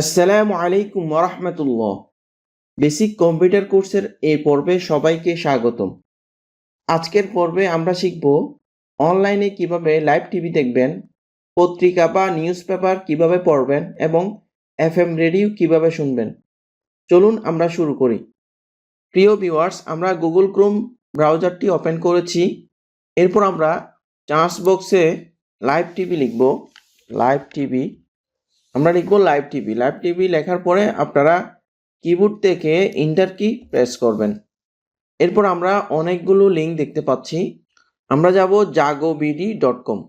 আসসালামু আলাইকুম ওরহমতুল্লাহ বেসিক কম্পিউটার কোর্সের এই পর্বে সবাইকে স্বাগতম। আজকের পর্বে আমরা শিখব অনলাইনে কীভাবে লাইভ টিভি দেখবেন, পত্রিকা বা নিউজ পেপার কীভাবে পড়বেন এবং এফ এম রেডিও কীভাবে শুনবেন। চলুন আমরা শুরু করি। প্রিয় ভিউয়ার্স, আমরা গুগল ক্রোম ব্রাউজারটি ওপেন করেছি। এরপর আমরা চার্জ বক্সে লাইভ টিভি লিখব। লাইভ টিভি আমরা লিখব লাইভ টিভি লাইভ টিভি লেখার পরে আপনারা কিবোর্ড থেকে ইন্টার কি প্রেস করবেন। এরপর আমরা অনেকগুলো লিঙ্ক দেখতে পাচ্ছি। আমরা যাব জাগোবিডি ডট কম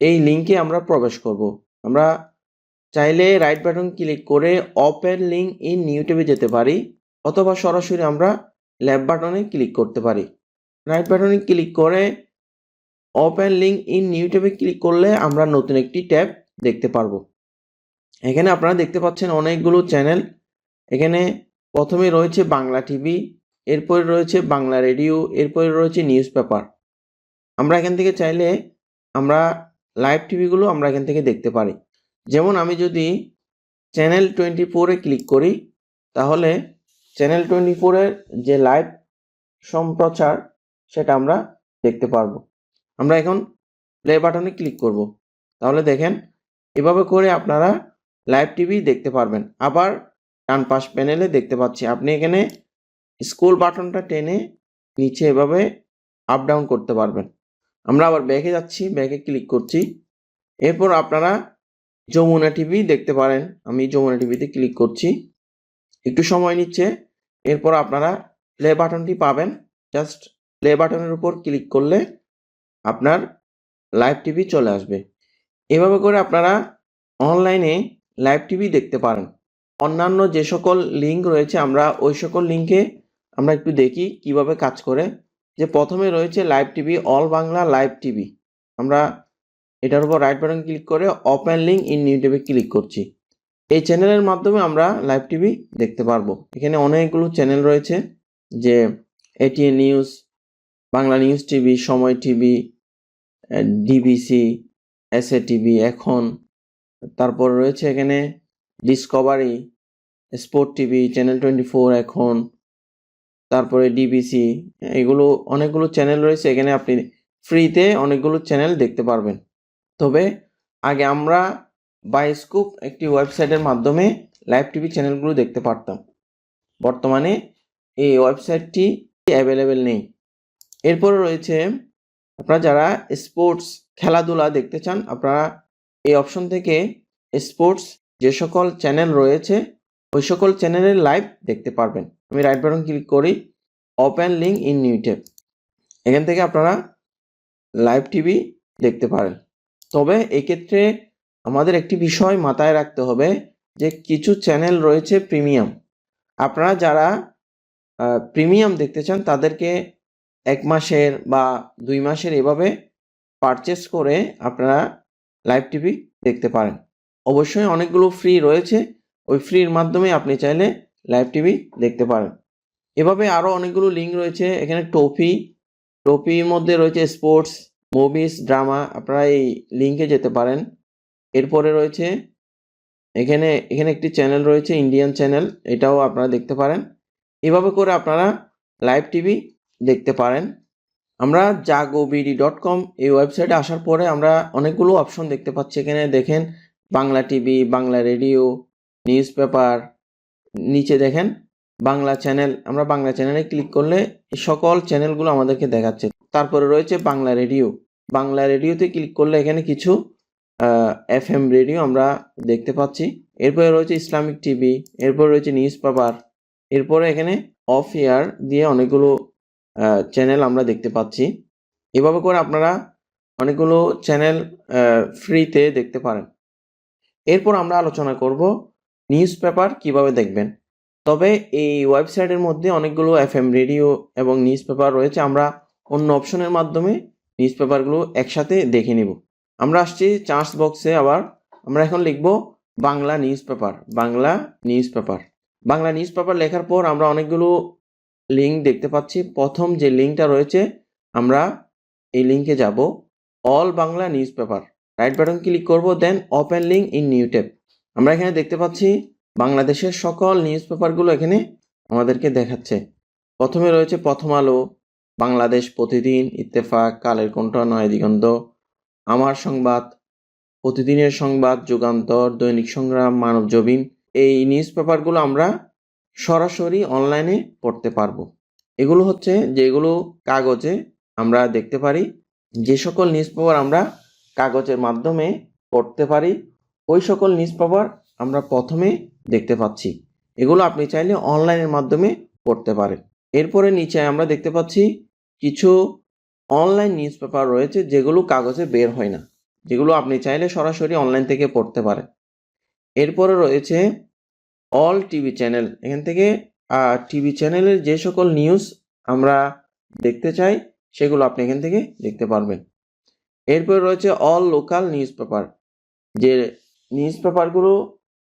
এই লিঙ্কে আমরা প্রবেশ করব। আমরা চাইলে রাইট বাটন ক্লিক করে ওপেন লিঙ্ক ইন ইউটিউবে যেতে পারি, অথবা সরাসরি আমরা ল্যাব বাটনে ক্লিক করতে পারি। রাইট বাটনে ক্লিক করে ওপেন লিঙ্ক ইন ইউটিউবে ক্লিক করলে আমরা নতুন একটি ট্যাব দেখতে পারব। এখানে আপনারা দেখতে পাচ্ছেন অনেকগুলো চ্যানেল। এখানে প্রথমে রয়েছে বাংলা টিভি, এরপরে রয়েছে বাংলা রেডিও, এরপরে রয়েছে নিউজ পেপার। আমরা এখান থেকে চাইলে আমরা লাইভ টিভিগুলো আমরা এখান থেকে দেখতে পারি। যেমন আমি যদি চ্যানেল টোয়েন্টি ফোরে ক্লিক করি, তাহলে চ্যানেল টোয়েন্টি ফোরের যে লাইভ সম্প্রচার, সেটা আমরা দেখতে পারব। আমরা এখন প্লে বাটনে ক্লিক করব। তাহলে দেখেন, এভাবে করে আপনারা লাইভ টিভি দেখতে পারবেন। আবার ডান পাশ প্যানেলে দেখতে পাচ্ছি, আপনি এখানে স্কুল বাটনটা টেনে নিচে এভাবে আপ ডাউন করতে পারবেন। আমরা আবার ব্যাগে যাচ্ছি ব্যাগে ক্লিক করছি। এরপর আপনারা যমুনা টিভি দেখতে পারেন। আমি যমুনা টিভিতে ক্লিক করছি। একটু সময় নিচ্ছে। এরপর আপনারা প্লে বাটনটি পাবেন। জাস্ট প্লে বাটনের উপর ক্লিক করলে আপনার লাইভ টিভি চলে আসবে। এভাবে করে আপনারা অনলাইনে লাইভ টিভি দেখতে পারেন। অন্যান্য যে সকল লিঙ্ক রয়েছে, আমরা ওই সকল লিঙ্কে আমরা একটু দেখি কীভাবে কাজ করে। যে প্রথমে রয়েছে live TV all Bangla live TV আমরা এটার উপর রাইট বাটন ক্লিক করে ওপেন লিঙ্ক ইন ইউটিউবে ক্লিক করছি। এই চ্যানেলের মাধ্যমে আমরা লাইভ টিভি দেখতে পারব। এখানে অনেকগুলো চ্যানেল রয়েছে, যে ATN news Bangla news TV Somoy TV DBC S A TV এখন তারপর রয়েছে এখানে Discovery sport TV channel twenty four এখন, তারপরে ডিবিসি এগুলো অনেকগুলো চ্যানেল রয়েছে, এখানে আপনি ফ্রিতে অনেকগুলো চ্যানেল দেখতে পারবেন। তবে আগে আমরা বায়োস্কোপ একটি ওয়েবসাইটের মাধ্যমে লাইভ টিভি চ্যানেলগুলো দেখতে পারতাম। বর্তমানে এই ওয়েবসাইটটি অ্যাভেলেবেল নেই। এরপরে রয়েছে, আপনারা যারা স্পোর্টস খেলাধুলা দেখতে চান, আপনারা এই অপশন থেকে স্পোর্টস যে সকল চ্যানেল রয়েছে, ওই সকল চ্যানেলের লাইভ দেখতে পারবেন। আমি রাইট বাটন ক্লিক করি ওপেন লিঙ্ক ইন ইউটিউব এখান থেকে আপনারা লাইভ টিভি দেখতে পারেন। তবে এক্ষেত্রে আমাদের একটি বিষয় মাথায় রাখতে হবে যে কিছু চ্যানেল রয়েছে প্রিমিয়াম আপনারা যারা প্রিমিয়াম দেখতে চান, তাদেরকে এক মাসের বা দুই মাসের এভাবে পারচেস করে আপনারা লাইভ টিভি দেখতে পারেন। অবশ্যই অনেকগুলো ফ্রি রয়েছে। ওই ফ্রির মাধ্যমে আপনি চাইলে লাইভ টিভি দেখতে পারেন। এভাবে আরও অনেকগুলো লিঙ্ক রয়েছে। এখানে টপি টপির মধ্যে রয়েছে স্পোর্টস মুভিস ড্রামা আপনারা এই লিঙ্কে যেতে পারেন। এরপরে রয়েছে, এখানে এখানে একটি চ্যানেল রয়েছে ইন্ডিয়ান চ্যানেল এটাও আপনারা দেখতে পারেন। এভাবে করে আপনারা লাইভ টিভি দেখতে পারেন। আমরা জাগোবিডি ডট কম এই ওয়েবসাইটে আসার পরে আমরা অনেকগুলো অপশন দেখতে পাচ্ছি। এখানে দেখেন Bangla TV Bangla radio newspaper নিচে দেখেন বাংলা চ্যানেল আমরা বাংলা চ্যানেলে ক্লিক করলে সকল চ্যানেলগুলো আমাদেরকে দেখাচ্ছে। তারপরে রয়েছে বাংলা রেডিও বাংলা রেডিওতে ক্লিক করলে এখানে কিছু এফ এম রেডিও আমরা দেখতে পাচ্ছি। এরপরে রয়েছে ইসলামিক টিভি এরপরে রয়েছে নিউজ পেপার এরপরে এখানে অফ ইয়ার দিয়ে অনেকগুলো চ্যানেল আমরা দেখতে পাচ্ছি। এভাবে করে আপনারা অনেকগুলো চ্যানেল ফ্রিতে দেখতে পারেন। এরপর আমরা আলোচনা করব নিউজ পেপার কীভাবে দেখবেন। তবে এই ওয়েবসাইটের মধ্যে অনেকগুলো এফ এম রেডিও এবং নিউজ পেপার রয়েছে। আমরা অন্য অপশনের মাধ্যমে নিউজ পেপারগুলো একসাথে দেখে নিব। আমরা আসছি চার্জ বক্সে আবার। আমরা এখন লিখব Bangla newspaper Bangla newspaper Bangla newspaper লেখার পর আমরা অনেকগুলো লিঙ্ক দেখতে পাচ্ছি। প্রথম যে লিঙ্কটা রয়েছে, আমরা এই লিঙ্কে যাব। All Bangla newspaper right button click করব then open link in new tab আমরা এখানে দেখতে পাচ্ছি, বাংলাদেশের সকল নিউজ পেপারগুলো এখানে আমাদেরকে দেখাচ্ছে। প্রথমে রয়েছে প্রথম আলো, বাংলাদেশ প্রতিদিন, ইত্তেফাক, কালের কণ্ঠ, নয় দিগন্ত, আমার সংবাদ, প্রতিদিনের সংবাদ, যুগান্তর, দৈনিক সংগ্রাম, মানব জবিন। এই নিউজ পেপারগুলো আমরা সরাসরি অনলাইনে পড়তে পারব। এগুলো হচ্ছে যেগুলো কাগজে আমরা দেখতে পারি। যে সকল নিউজ পেপার আমরা কাগজের মাধ্যমে পড়তে পারি, ওই সকল নিউজ পেপার আমরা প্রথমে দেখতে পাচ্ছি। এগুলো আপনি চাইলে অনলাইনের মাধ্যমে পড়তে পারেন। এরপরে নিচে আমরা দেখতে পাচ্ছি কিছু অনলাইন নিউজ পেপার রয়েছে যেগুলো কাগজে বের হয় না, যেগুলো আপনি চাইলে সরাসরি অনলাইন থেকে পড়তে পারেন। এরপরে রয়েছে অল টিভি চ্যানেল এখান থেকে টিভি চ্যানেলের যে সকল নিউজ আমরা দেখতে চাই, সেগুলো আপনি এখান থেকে দেখতে পারবেন। এরপর রয়েছে অল লোকাল নিউজ পেপার যে নিউজ পেপারগুলো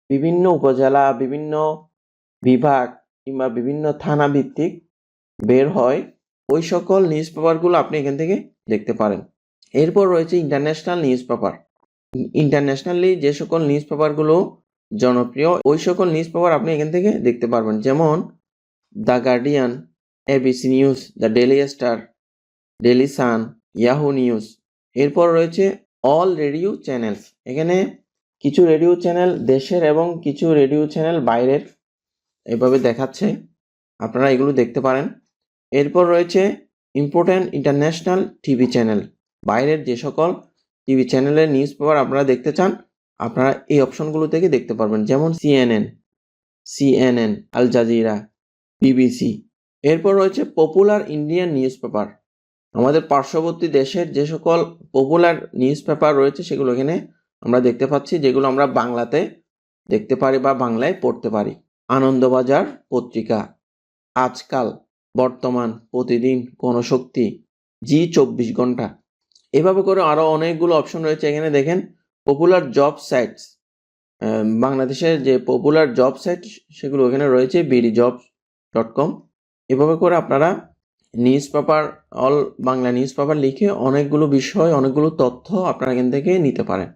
বিভিন্ন উপজেলা, বিভিন্ন বিভাগ কিংবা বিভিন্ন থানা ভিত্তিক বের হয়, ওই সকল নিউজ পেপারগুলো আপনি এখান থেকে দেখতে পারেন। এরপর রয়েছে ইন্টারন্যাশনাল নিউজ পেপার ইন্টারন্যাশনালি যে সকল নিউজ পেপারগুলো জনপ্রিয়, ওই সকল নিউজ পেপার আপনি এখান থেকে দেখতে পারবেন। যেমন the Guardian ABC news the Daily Star Daily Sun Yahoo news এরপর রয়েছে অল রেডিও চ্যানেলস এখানে কিছু রেডিও চ্যানেল দেশের এবং কিছু রেডিও চ্যানেল বাইরের এভাবে দেখাচ্ছে। আপনারা এগুলো দেখতে পারেন। এরপর রয়েছে ইম্পর্ট্যান্ট ইন্টারন্যাশনাল টিভি চ্যানেল বাইরের যে সকল টিভি চ্যানেলের নিউজ পেপার আপনারা দেখতে চান আপনারা এই অপশনগুলো থেকে দেখতে পারবেন। যেমন CNN CNN Al Jazeera BBC এরপর রয়েছে পপুলার ইন্ডিয়ান নিউজ পেপার আমাদের পার্শ্ববর্তী দেশের যে সকল পপুলার নিউজ পেপার রয়েছে, সেগুলো এখানে আমরা দেখতে পাচ্ছি, যেগুলো আমরা বাংলাতে দেখতে পারি বা বাংলায় পড়তে পারি। আনন্দবাজার পত্রিকা, আজকাল, বর্তমান, প্রতিদিন, গণশক্তি, জি চব্বিশ ঘণ্টা। এভাবে করে আরও অনেকগুলো অপশন রয়েছে। এখানে দেখেন পপুলার জব সাইটস বাংলাদেশের যে পপুলার জব সাইট সেগুলো এখানে রয়েছে বিডি জব ডট কম এভাবে করে আপনারা newspaper all Bangla newspaper লিখে অনেকগুলো বিষয়, অনেকগুলো তথ্য আপনারা এখান থেকে নিতে পারেন।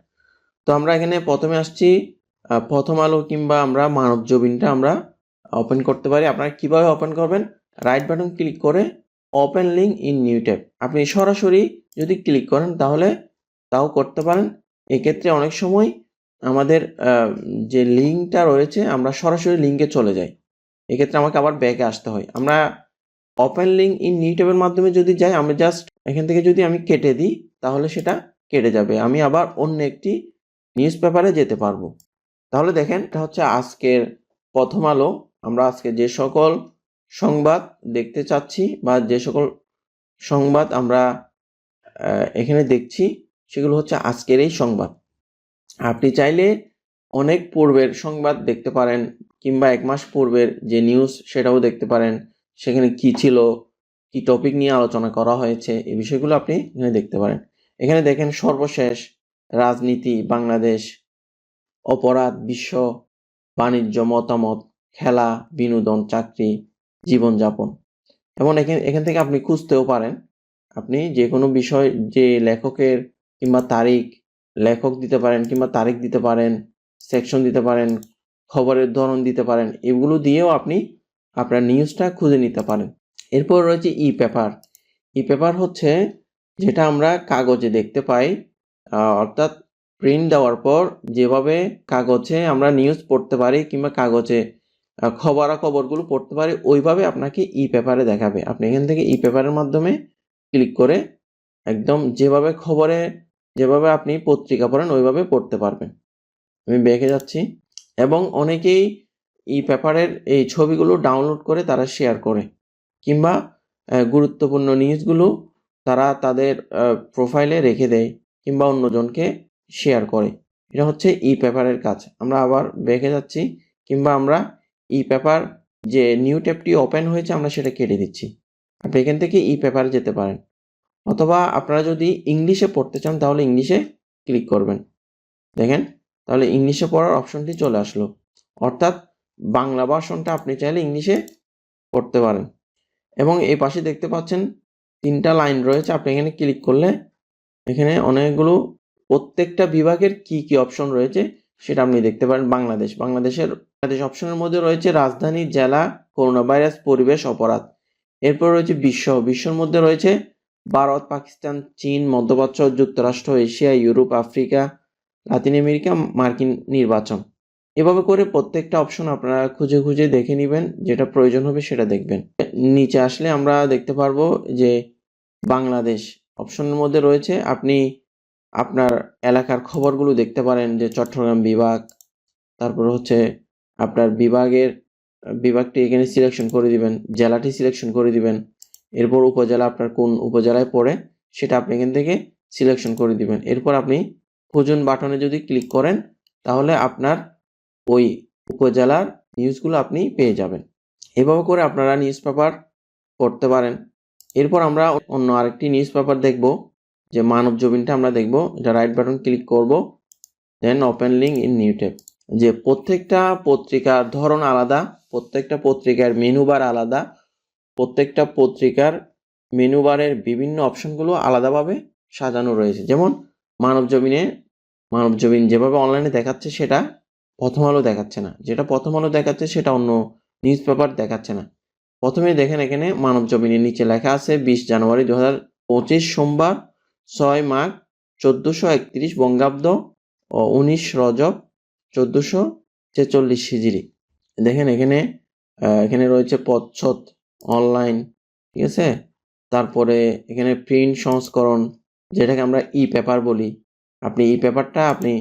তো আমরা এখানে প্রথমে আসছি প্রথম আলো কিংবা আমরা মানব জবিনটা আমরা ওপেন করতে পারি। আপনারা কীভাবে ওপেন করবেন? রাইট বাটন ক্লিক করে open link in new tab আপনি সরাসরি যদি ক্লিক করেন তাহলে তাও করতে পারেন। এক্ষেত্রে অনেক সময় আমাদের যে লিঙ্কটা রয়েছে, আমরা সরাসরি লিঙ্কে চলে যাই। এক্ষেত্রে আমাকে আবার ব্যাকে আসতে হয়। আমরা ওপেন লিঙ্ক ইন নিউ ট্যাবের মাধ্যমে যদি যাই, আমি জাস্ট এখান থেকে যদি আমি কেটে দিই, তাহলে সেটা কেটে যাবে। আমি আবার অন্য একটি নিউজ পেপারে যেতে পারব। তাহলে দেখেন, এটা হচ্ছে আজকের প্রথম আলো। আমরা আজকে যে সকল সংবাদ দেখতে চাচ্ছি বা যে সকল সংবাদ আমরা এখানে দেখছি সেগুলো হচ্ছে আজকের এই সংবাদ। আপনি চাইলে অনেক পূর্বের সংবাদ দেখতে পারেন কিংবা এক মাস পূর্বের যে নিউজ সেটাও দেখতে পারেন, সেখানে কি ছিল, কি টপিক নিয়ে আলোচনা করা হয়েছে এই বিষয়গুলো আপনি এখানে দেখতে পারেন। এখানে দেখেন সর্বশেষ রাজনীতি, বাংলাদেশ, অপরাধ, বিশ্ব বাণিজ্য, মতামত, খেলা, বিনোদন, চাকরি, জীবনযাপন। এবং এখানে, এখান থেকে আপনি খুঁজতেও পারেন, আপনি যে কোনো বিষয় যে লেখকের কিংবা তারিখ, লেখক দিতে পারেন কিংবা তারিখ দিতে পারেন সেকশন দিতে পারেন, খবরের ধরন দিতে পারেন, এগুলো দিয়েও আপনি আপনার নিউজটা খুঁজে নিতে পারেন। এরপর রয়েছে ই পেপার ই পেপার হচ্ছে যেটা আমরা কাগজে দেখতে পাই অর্থাৎ প্রিন্ট দেওয়ার পর যেভাবে কাগজে আমরা নিউজ পড়তে পারি কিংবা কাগজে খবরাখবরগুলো পড়তে পারি, ওইভাবে আপনাকে ই পেপারে দেখাবে। আপনি এখান থেকে ই পেপারের মাধ্যমে ক্লিক করে একদম যেভাবে খবরে যেভাবে আপনি পত্রিকা পড়েন, ওইভাবে পড়তে পারবেন। আমি বেঁকে যাচ্ছি এবং অনেকেই ই পেপারের এই ছবিগুলো ডাউনলোড করে তারা শেয়ার করে কিংবা গুরুত্বপূর্ণ নিউজগুলো তারা তাদের প্রোফাইলে রেখে দেয় কিংবা অন্যজনকে শেয়ার করে। এটা হচ্ছে ই পেপারের কাজ। আমরা আবার বেঁকে যাচ্ছি কিংবা আমরা ই পেপার যে নিউ ট্যাবটি ওপেন হয়েছে আমরা সেটা কেটে দিচ্ছি। আপনি এখান থেকে ই পেপারে যেতে পারেন। অথবা আপনারা যদি ইংলিশে পড়তে চান, তাহলে ইংলিশে ক্লিক করবেন। দেখেন, তাহলে ইংলিশে পড়ার অপশনটি চলে আসলো। অর্থাৎ বাংলা ভার্সনটা আপনি চাইলে ইংলিশে পড়তে পারেন। এবং এই পাশে দেখতে পাচ্ছেন, তিনটা লাইন রয়েছে। আপনি এখানে ক্লিক করলে এখানে অনেকগুলো, প্রত্যেকটা বিভাগের কি কি অপশন রয়েছে, সেটা আপনি দেখতে পারেন। বাংলাদেশ, বাংলাদেশের বাংলাদেশ অপশনের মধ্যে রয়েছে রাজধানী, জেলা করোনা ভাইরাস পরিবেশ, অপরাধ। এরপর রয়েছে বিশ্ব। বিশ্বর মধ্যে রয়েছে ভারত, পাকিস্তান, চীন, মধ্যপ্রাচ্য, যুক্তরাষ্ট্র, Asia, Europe, Africa, Latin America, মার্কিন নির্বাচন। এভাবে করে প্রত্যেকটা অপশন আপনারা খুঁজে খুঁজে দেখে নেবেন, যেটা প্রয়োজন হবে সেটা দেখবেন। নিচে আসলে আমরা দেখতে পারব যে বাংলাদেশ অপশনের মধ্যে রয়েছে। আপনি আপনার এলাকার খবরগুলো দেখতে পারেন যে চট্টগ্রাম বিভাগ, তারপর হচ্ছে আপনার বিভাগের, বিভাগটি এখানে সিলেকশন করে দিবেন, জেলাটি সিলেকশন করে দিবেন। এরপর উপজেলা আপনার কোন উপজেলায় পড়ে সেটা আপনি এখান থেকে সিলেকশন করে দিবেন। এরপর আপনি খুঁজুন বাটনে যদি ক্লিক করেন, তাহলে আপনার ওই উপজেলার নিউজগুলো আপনি পেয়ে যাবেন। এভাবে করে আপনারা নিউজ পেপার পড়তে পারেন। এরপর আমরা অন্য আরেকটি নিউজ পেপার দেখব, যে মানব জবিনটা আমরা দেখব। এটা রাইট বাটন ক্লিক করব then open link in new যে প্রত্যেকটা পত্রিকার ধরন আলাদা, প্রত্যেকটা পত্রিকার মেনু বার আলাদা প্রত্যেকটা পত্রিকার মেনু বারের বিভিন্ন অপশনগুলো আলাদাভাবে সাজানো রয়েছে। যেমন মানব জমিনে, মানব জমিন যেভাবে অনলাইনে দেখাচ্ছে সেটা প্রথম আলো দেখাচ্ছে না। যেটা প্রথম আলো দেখাচ্ছে সেটা অন্য নিউজ পেপার দেখাচ্ছে না। প্রথমে দেখেন এখানে মানব জমিনের নিচে লেখা আছে, বিশ জানুয়ারি দু হাজার পঁচিশ সোমবার, ছয় মাঘ চোদ্দোশো একত্রিশ বঙ্গাব্দ ও উনিশ রজব চোদ্দোশো ছেচল্লিশ হিজিরি দেখেন এখানে এখানে রয়েছে পচ্ছদ অনলাইন ঠিক আছে? তারপরে এখানে প্রিন্ট সংস্করণ, যেটাকে আমরা ই পেপার বলি। আপনি ই পেপারটা আপনি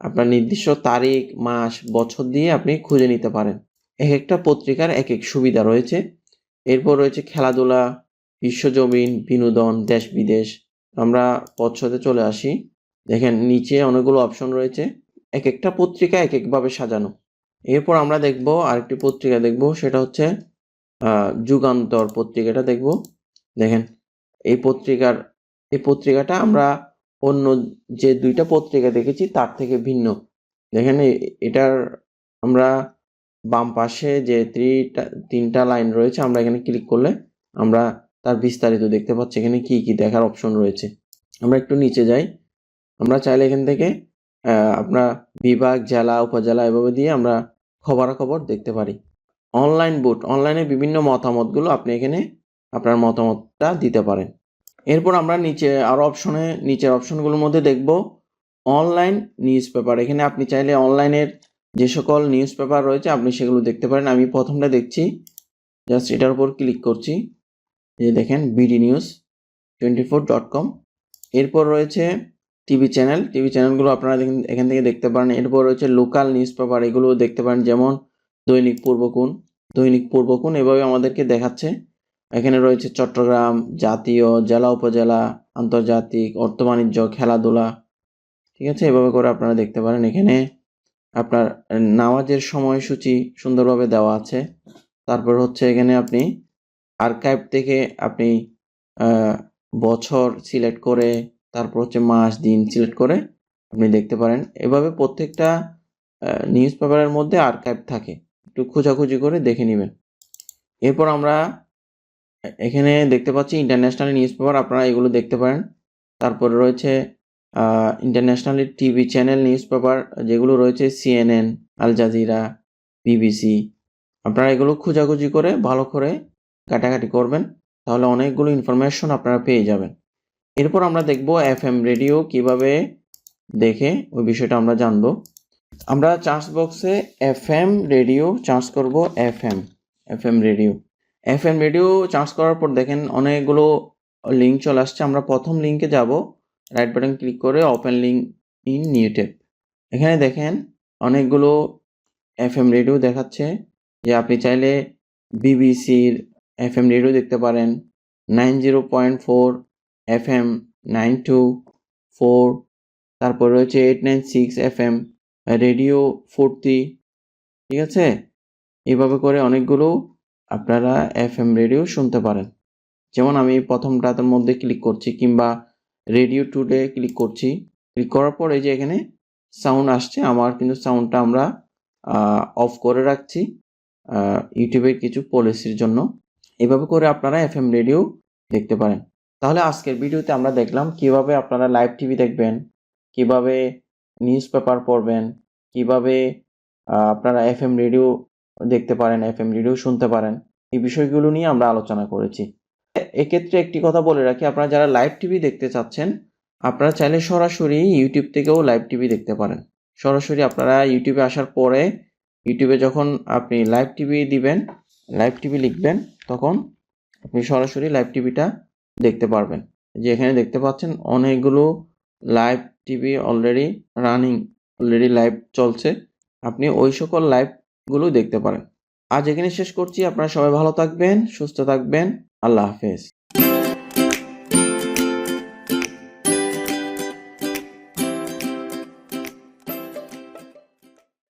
আপনার নির্দিষ্ট তারিখ, মাস, বছর দিয়ে আপনি খুঁজে নিতে পারেন। এক একটা পত্রিকার এক এক সুবিধা রয়েছে। এরপর রয়েছে খেলাধুলা বিশ্বজমিন বিনোদন, দেশ বিদেশ। আমরা পচ্ছদে চলে আসি। দেখেন, নিচে অনেকগুলো অপশন রয়েছে। এক একটা পত্রিকা এক একভাবে সাজানো। এরপর আমরা দেখব আরেকটি পত্রিকা দেখব, সেটা হচ্ছে যুগান্তর পত্রিকাটা দেখব। দেখেন এই পত্রিকার এই পত্রিকাটা আমরা অন্য যে দুইটা পত্রিকা দেখেছি তার থেকে ভিন্ন। দেখেন এটার আমরা বাম পাশে যে ত্রিটা তিনটা লাইন রয়েছে আমরা এখানে ক্লিক করলে আমরা তার বিস্তারিত দেখতে পাচ্ছি। এখানে কি কি দেখার অপশন রয়েছে? আমরা একটু নিচে যাই। আমরা চাইলে এখান থেকে আপনার বিভাগ জেলা উপজেলা এভাবে দিয়ে আমরা খবরাখবর দেখতে পারি। অনলাইন বুট অনলাইনে বিভিন্ন মতামতগুলো আপনি এখানে আপনার মতামতটা দিতে পারেন। এরপর আমরা নিচে আরও অপশনে নিচের অপশনগুলোর মধ্যে দেখব অনলাইন নিউজ পেপার এখানে আপনি চাইলে অনলাইনের যে সকল নিউজ পেপার রয়েছে, আপনি সেগুলো দেখতে পারেন। আমি প্রথমটা দেখছি জাস্ট এটার উপর ক্লিক করছি। যে দেখেন, BD news twenty four dot com এরপর রয়েছে টিভি চ্যানেল। টিভি চ্যানেলগুলো আপনারা এখান থেকে দেখতে পারেন। এরপর রয়েছে লোকাল নিউজ পেপার এগুলো দেখতে পারেন। যেমন দৈনিক পূর্বকুণ দৈনিক পূর্বকুণ এভাবে আমাদেরকে দেখাচ্ছে। এখানে রয়েছে চট্টগ্রাম জাতীয় জেলা, উপজেলা, আন্তর্জাতিক, অর্থ বাণিজ্য, খেলাধুলা, ঠিক আছে? এভাবে করে আপনারা দেখতে পারেন। এখানে আপনার নামাজের সময়সূচি সুন্দরভাবে দেওয়া আছে। তারপর হচ্ছে এখানে আপনি আর্কাইভ থেকে আপনি বছর সিলেক্ট করে, তারপর হচ্ছে মাস, দিন সিলেক্ট করে আপনি দেখতে পারেন। এভাবে প্রত্যেকটা নিউজ পেপারের মধ্যে আর্কাইভ থাকে। একটু খোঁজাখুঁজি করে দেখে নেবেন। এরপর আমরা এখানে দেখতে পাচ্ছি ইন্টারন্যাশনাল নিউজ পেপার আপনারা এগুলো দেখতে পারেন। তারপরে রয়েছে international TV channel newspaper যেগুলো রয়েছে সিএনএন আল জাজিরা বিবিসি আপনারা এগুলো খোঁজাখুঁজি করে ভালো করে কাটাকাটি করবেন, তাহলে অনেকগুলো ইনফরমেশন আপনারা পেয়ে যাবেন। এরপর আমরা দেখব এফএম রেডিও কীভাবে দেখে ওই বিষয়টা আমরা জানব। আমরা চার্জ বক্সে এফএম রেডিও চার্জ করব FM FM radio F M radio search করার পর দেখেন অনেকগুলো লিঙ্ক চলে আসছে, আমরা প্রথম লিঙ্কে যাব। রাইট বাটন ক্লিক করে open link in new tab এখানে দেখেন অনেকগুলো এফ এম রেডিও দেখাচ্ছে, যে আপনি চাইলে বিবিসির এফ এম রেডিও দেখতে পারেন। Nine zero point four F M nine two four. তারপর রয়েছে eight nine six F M radio forty, ঠিক আছে? এইভাবে করে অনেকগুলো আপনারা এফ এম রেডিও শুনতে পারেন। যেমন আমি প্রথমটার মধ্যে ক্লিক করছি কিংবা রেডিও টুডে ক্লিক করছি। ক্লিক করার পর এই যে এখানে সাউন্ড আসছে, আমার কিন্তু সাউন্ডটা আমরা অফ করে রাখছি ইউটিউবের কিছু পলিসির জন্য। এভাবে করে আপনারা এফ রেডিও দেখতে পারেন। তাহলে আজকের ভিডিওতে আমরা দেখলাম কীভাবে আপনারা লাইভ টিভি দেখবেন, কীভাবে নিউজ পেপার পড়বেন, কীভাবে আপনারা এফ এম রেডিও দেখতে পারেন এফ এম রেডিও শুনতে পারেন, এই বিষয়গুলো নিয়ে আমরা আলোচনা করেছি। এক্ষেত্রে একটি কথা বলে রাখি, আপনারা যারা লাইভ টিভি দেখতে চাচ্ছেন, আপনারা চাইলে সরাসরি ইউটিউব থেকেও লাইভ টিভি দেখতে পারেন। সরাসরি আপনারা ইউটিউবে আসার পরে ইউটিউবে যখন আপনি লাইভ টিভি দিবেন লাইভ টিভি লিখবেন, তখন আপনি সরাসরি লাইভ টিভিটা দেখতে পারবেন। যে এখানে দেখতে পাচ্ছেন, অনেকগুলো live TV already running, already live চলছে। আপনি ওই সকল লাইভগুলো দেখতে পারেন। আজ এখানে শেষ করছি। আপনারা সবাই ভালো থাকবেন, সুস্থ থাকবেন। আল্লাহ হাফেজ।